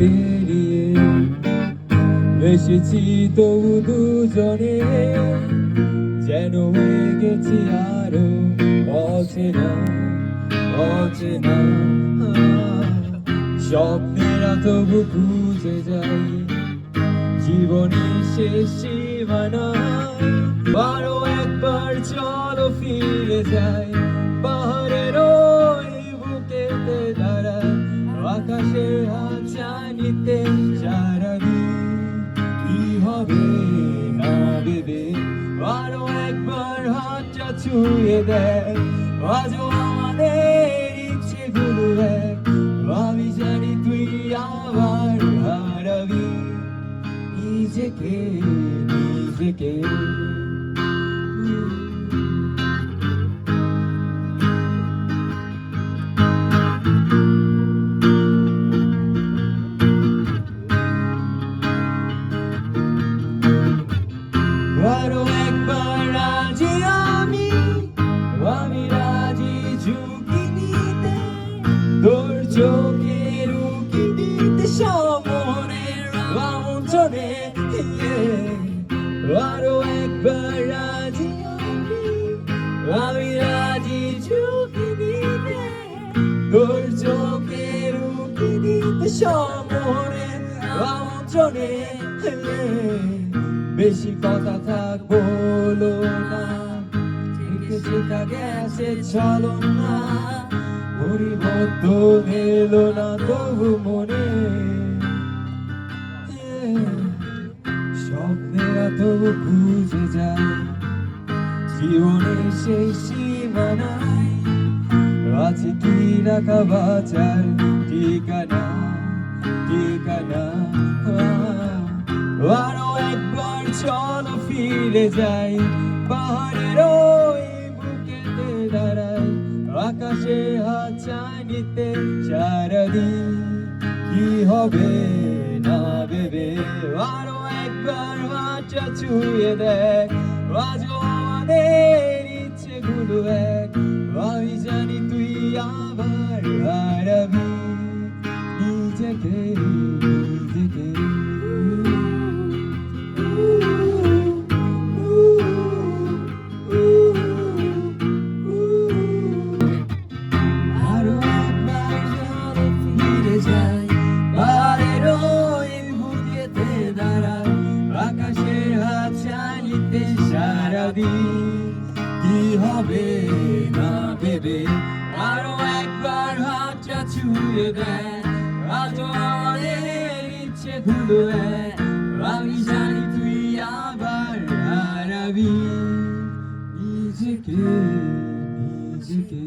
পেরিয়ে এসেছি তবু দুজনে, যেন হয়ে গেছি আরও অচেনা অচেনা। স্বপ্নেরা তবু খুঁজে যাই জীবনের শেষ সীমানা। বারো একবার চলো ফিরে যাই। হাজানিতে সারাদিন কি হবে না ভেবে? আরও একবার হাতটা ছুঁয়ে দেয়, আজও আমাদের ইচ্ছেগুলো এক। আমি জানি তুই আবার হারাবি, নিজেকে নিজেকে। তোর চোখের উকি দিতে সমনের বামুচনে আরও একবার রাজি আমি রাজি ঝুঁকি দিতে তোর চোখের উকি দিতে সমনের বামুচনে বেশি কথা থাক বলো না থেকে যেটা গেছে পরিবর্তন এলো না তবু মনে। স্বপ্নেরা তবু খুঁজে যায়। জীবনের সেই সীমানায় আছে কি রাখা বাঁচার ঠিকানা ঠিকানা। আরও একবার চলো ফিরে যাই পাহাড়ের আকাশে হাত চাইনিতে সারাদিন কি হবে না ভেবে? আরও একবার হাতটা ছুঁয়ে দেয় আজও আমাদের ইচ্ছেগুলো এক। আমি জানি তুই আবার হারাবি। নিজেকে সারাদিন কি হবে না ভেবে আরও একবার হাতটা ছুঁয়ে দেয় আজ আমাদের ইচ্ছে এক। আমি জানি তুই আবার হারাবি নিজেকে নিজেকে